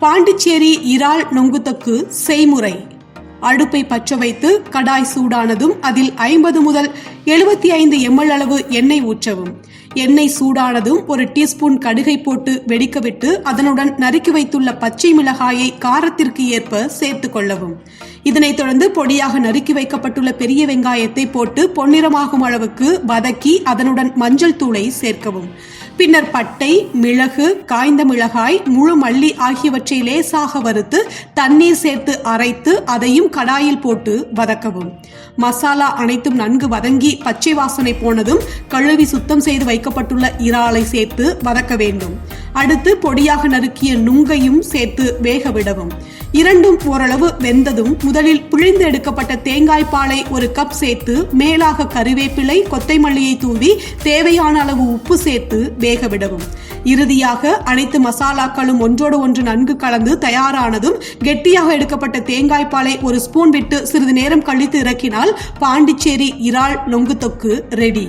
பாண்டிச்சேரி இறால் நொங்குத்தக்கு செய்முறை. அடுப்பை பற்ற வைத்து கடாய் சூடானதும் அதில் ஐம்பது முதல் எழுபத்தி ஐந்து எம்எல் அளவு எண்ணெய் ஊற்றவும். எண்ணெய் சூடானதும் ஒரு டீஸ்பூன் கடுகை போட்டு வெடிக்கவிட்டு அதனுடன் நறுக்கி வைத்துள்ள பச்சை மிளகாயை காரத்திற்கு ஏற்ப சேர்த்து கொள்ளவும். இதனைத் தொடர்ந்து பொடியாக நறுக்கி வைக்கப்பட்டுள்ள பெரிய வெங்காயத்தை போட்டு பொன்னிறமாகும் அளவுக்கு வதக்கி அதனுடன் மஞ்சள் தூளை சேர்க்கவும். பின்னர் பட்டை மிளகு காய்ந்த மிளகாய் முழு மல்லி ஆகியவற்றை லேசாக வறுத்து தண்ணீர் சேர்த்து அரைத்து அதையும் கடாயில் போட்டு வதக்கவும். மசாலா அனைத்தும் நன்கு வதங்கி பச்சை வாசனை போனதும் கழுவி சுத்தம் செய்து வைக்கப்பட்டுள்ள இறாலை சேர்த்து வதக்க வேண்டும். அடுத்து பொடியாக நறுக்கிய நுங்கையும் சேர்த்து வேக விடவும் இரண்டும் ஓரளவு வெந்ததும் முதலில் பிழிந்து எடுக்கப்பட்ட தேங்காய் பாலை ஒரு கப் சேர்த்து மேலாக கருவேப்பிலை கொத்தைமல்லியை தூவி தேவையான அளவு உப்பு சேர்த்து வேக விடவும் இறுதியாக அனைத்து மசாலாக்களும் ஒன்றோடு ஒன்று நன்கு கலந்து தயாரானதும் கெட்டியாக எடுக்கப்பட்ட தேங்காய் பாலை ஒரு ஸ்பூன் விட்டு சிறிது நேரம் கழித்து இறக்கினால் பாண்டிச்சேரி இறால் நொங்கு தொக்கு ரெடி.